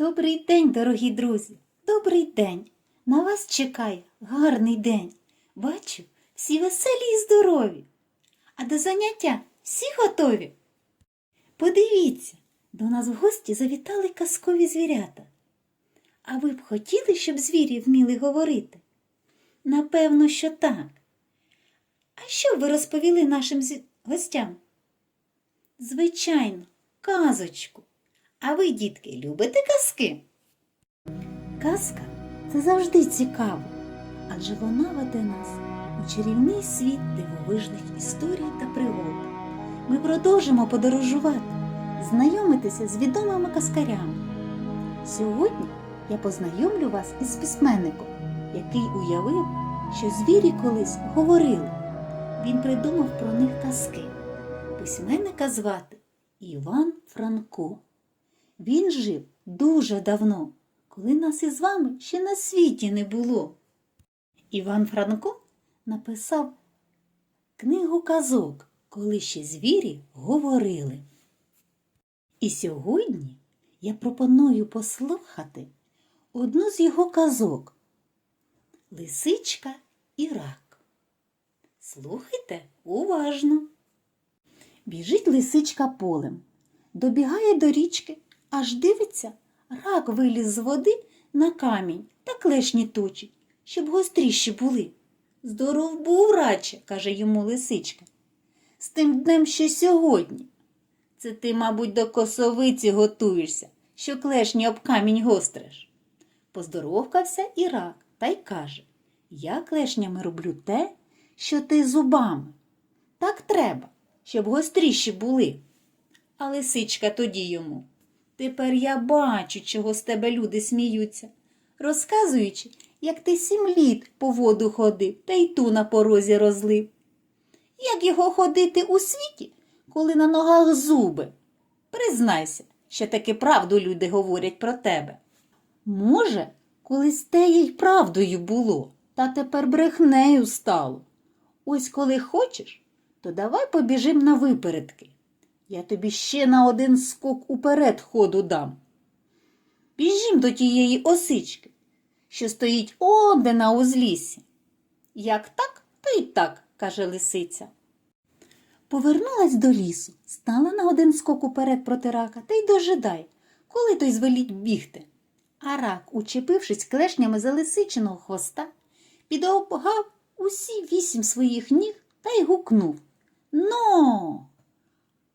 Добрий день, дорогі друзі, добрий день. На вас чекає гарний день. Бачу, всі веселі і здорові. А до заняття всі готові. Подивіться, до нас в гості завітали казкові звірята. А ви б хотіли, щоб звірі вміли говорити? Напевно, що так. А що б ви розповіли нашим гостям? Звичайно, казочку. А ви, дітки, любите казки? Казка це завжди цікаво, адже вона веде нас у чарівний світ дивовижних історій та пригод. Ми продовжимо подорожувати, знайомитися з відомими казкарями. Сьогодні я познайомлю вас із письменником, який уявив, що звірі колись говорили. Він придумав про них казки. Письменника звати Іван Франко. Він жив дуже давно, коли нас із вами ще на світі не було. Іван Франко написав книгу казок, коли ще звірі говорили. І сьогодні я пропоную послухати одну з його казок Лисичка і рак. Слухайте уважно. Біжить лисичка полем, добігає до річки, аж дивиться, рак виліз з води на камінь та клешні точить, щоб гостріші були. Здоров був, раче, каже йому лисичка. З тим днем, що сьогодні. Це ти, мабуть, до косовиці готуєшся, що клешні об камінь гостриш. Поздоровкався і рак та й каже Я клешнями роблю те, що ти зубами. Так треба, щоб гостріші були. А лисичка тоді йому. Тепер я бачу, чого з тебе люди сміються, розказуючи, як ти сім літ по воду ходив та й ту на порозі розлив. Як його ходити у світі, коли на ногах зуби? Признайся, що таки правду люди говорять про тебе. Може, колись те й правдою було, та тепер брехнею стало. Ось коли хочеш, то давай побіжим на випередки. Я тобі ще на один скок уперед ходу дам. Біжім до тієї осички, що стоїть онде на узліссі. Як так, то й так, каже лисиця. Повернулась до лісу, стала на один скок уперед проти рака та й дожидай, коли той звеліть бігти. А рак, учепившись клешнями за лисичиного хвоста, підопгав усі вісім своїх ніг та й гукнув Но!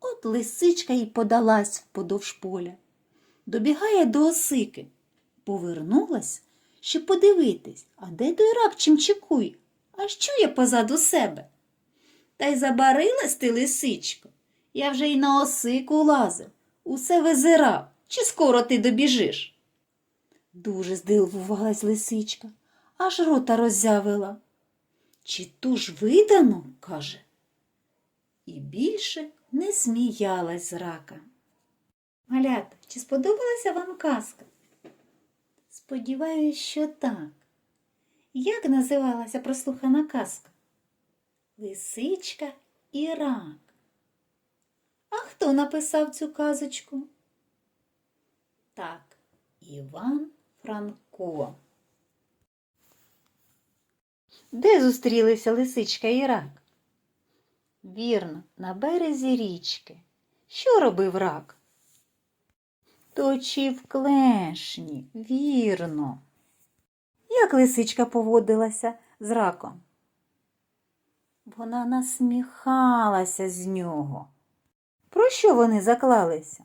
От лисичка й подалась вподовж поля. Добігає до осики. Повернулась, щоб подивитись, а де той рак чим чекує, аж чує позаду себе. Та й забарилась ти, лисичко. Я вже й на осику лазив, усе визирав, чи скоро ти добіжиш. Дуже здивувалась лисичка, аж рота роззявила. Чи ту ж видано, каже. І більше не сміялась з рака. Малята, чи сподобалася вам казка? Сподіваюсь, що так. Як називалася прослухана казка? Лисичка і рак. А хто написав цю казочку? Так, Іван Франко. Де зустрілися лисичка і рак? Вірно, на березі річки. Що робив рак? Точив клешні, вірно. Як лисичка поводилася з раком? Вона насміхалася з нього. Про що вони заклалися?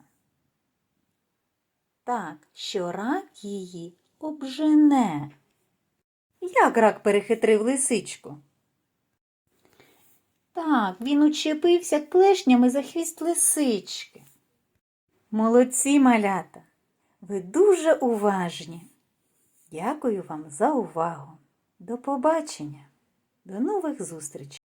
Так, що рак її обжене. Як рак перехитрив лисичку? Так, він учепився клешнями за хвіст лисички. Молодці малята, ви дуже уважні. Дякую вам за увагу. До побачення, до нових зустрічей.